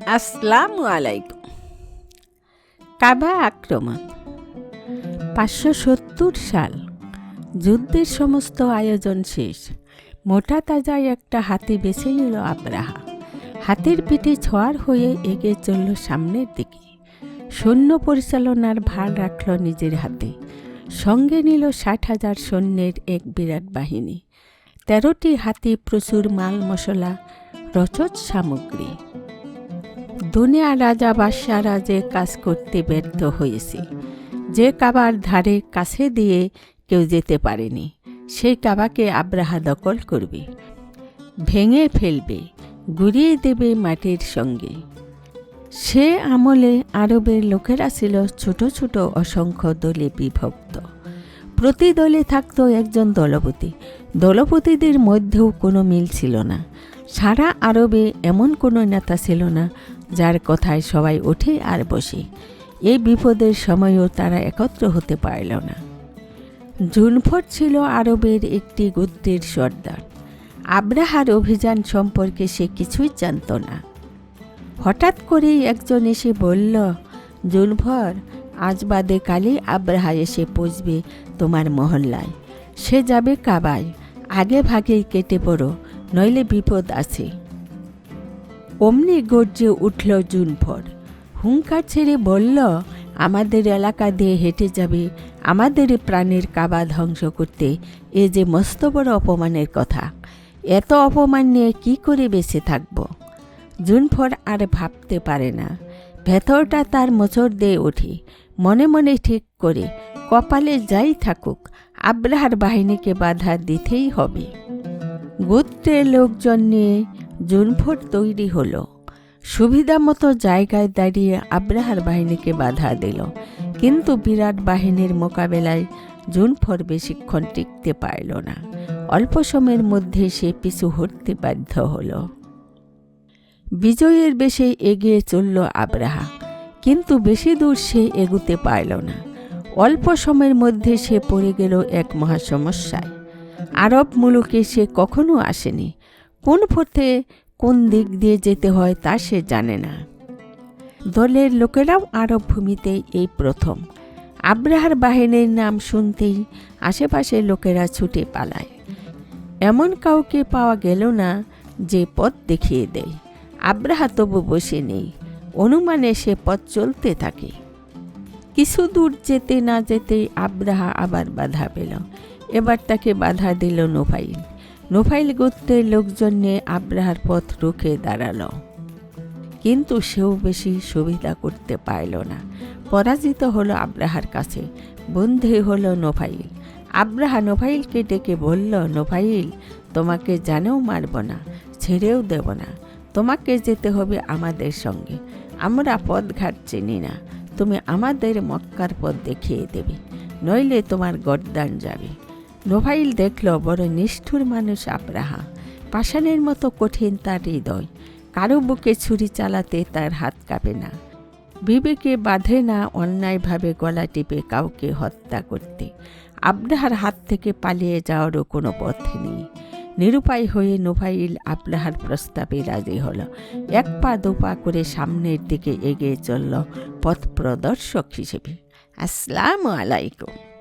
আসসালামু আলাইকুম। কাবা আক্রমণ, পাঁচশো সত্তর সাল, যুদ্ধের সমস্ত আয়োজন শেষ। মোটা তাজায় একটা হাতি বেছে নিল আব্রাহা। হাতির পিঠে ছোঁয়ার হয়ে এগিয়ে চলল সামনের দিকে। সৈন্য পরিচালনার ভার রাখল নিজের হাতে। সঙ্গে নিল ষাট হাজার সৈন্যের এক বিরাট বাহিনী। তেরোটি হাতি, প্রচুর মাল মশলা রচত সামগ্রী। দুনিয়া রাজা বাদশারা যে কাজ করতে ব্যর্থ হয়েছে, যে কাবার ধারে কাছে দিয়ে কেউ যেতে পারেনি, সেই কাবাকে আব্রাহা দখল করবে, ভেঙে ফেলবে, গুড়িয়ে দেবে মাটির সঙ্গে। সে আমলে আরবের লোকেরা ছিল ছোট ছোট অসংখ্য দলে বিভক্ত। প্রতি দলে থাকতো একজন দলপতি। দলপতিদের মধ্যেও কোনো মিল ছিল না। সারা আরবে এমন কোনো নেতা ছিল না, যার কথায় সবাই ওঠে আর বসে। এই বিপদের সময়ও তারা একত্র হতে পারল না। জুনফট ছিল আরবের একটি গোত্রের সর্দার। আব্রাহার অভিযান সম্পর্কে সে কিছুই জানত না। হঠাৎ করেই একজন এসে বলল, জুনফর, আজ বাদে কালই আব্রাহা এসে পৌঁছবে তোমার মহল্লায়। সে যাবে কাবায়। আগে ভাগেই কেটে পড়ো। নইলে বিপদ আছে। অমনি গর্জে উঠল জুনফর হুঙ্কার ছেড়ে বলল, আমাদের এলাকা দিয়ে হেঁটে যাবে। আমাদের প্রাণের কাবা ধ্বংস করতে। এ যে মস্ত বড় অপমানের কথা। এত অপমান নিয়ে কি করে বেঁচে থাকব? জুনফর আর ভাবতে পারে না। ভেতরটা তার মোচড় দিয়ে ওঠে। মনে মনে ঠিক করে, কপালে যাই থাকুক, আব্রাহার বাহিনীকে বাধা দিতেই হবে। গোত্রের লোকজন নিয়ে জুনফট তৈরি হলো। সুবিধা মতো জায়গায় দাঁড়িয়ে আব্রাহার বাহিনীকে বাধা দিল। কিন্তু বিরাট বাহিনীর মোকাবেলায় জুনফর বেশিক্ষণ টিকতে পারল না। অল্প সময়ের মধ্যে সে পিছু হটতে বাধ্য হলো। বিজয়ের বেশে এগিয়ে চলল আব্রাহা, কিন্তু বেশি দূর সে এগুতে পারল না। অল্প সময়ের মধ্যে সে পড়ে গেল এক মহা সমস্যায় আরব মুলুকে সে কখনো আসেনি। কোন পথে কোন দিক দিয়ে যেতে হয় তা সে জানে না। দলের লোকেরাও আরব ভূমিতে এই প্রথম। আব্রাহার বাহিনীর নাম শুনতেই আশেপাশের লোকেরা ছুটে পালায়। এমন কাউকে পাওয়া গেল না যে পথ দেখিয়ে দেয়। আব্রাহা তবু বসে নেই। অনুমানে সে পথ চলতে থাকে। কিছু দূর যেতে না যেতেই আব্রাহা আবার বাধা পেল। এবার তাকে বাধা দিল নোফাইল। নোফাইল গোত্রের লোকজন নিয়ে আব্রাহার পথ রুখে দাঁড়াল। কিন্তু সেও বেশি সুবিধা করতে পারল না। পরাজিত হলো আব্রাহার কাছে। বন্ধে হলো নোফাইল। আব্রাহা নোফাইলকে ডেকে বলল, নোফাইল, তোমাকে জানেও মারব না, ছেড়েও দেব না। তোমাকে যেতে হবে আমাদের সঙ্গে। আমরা পথঘাট চিনি না। তুমি আমাদের মক্কার পথ দেখিয়ে দেবে। নইলে তোমার গরদান যাবে। নোভাইল দেখল বড় নিষ্ঠুর মানুষ আব্রাহা। পাষাণের মতো কঠিন তার হৃদয়। কারও বুকে ছুরি চালাতে তার হাত কাঁপে না। বিবেকে বাঁধে না অন্যায়ভাবে গলা টিপে কাউকে হত্যা করতে। আব্রাহার হাত থেকে পালিয়ে যাওয়ারও কোনো পথ নেই। নিরুপায় হয়ে নোভাইল আব্রাহার প্রস্তাবে রাজি হল। এক পা দু পা করে সামনের দিকে এগিয়ে চলল পথ প্রদর্শক হিসেবে। আসসালামু আলাইকুম।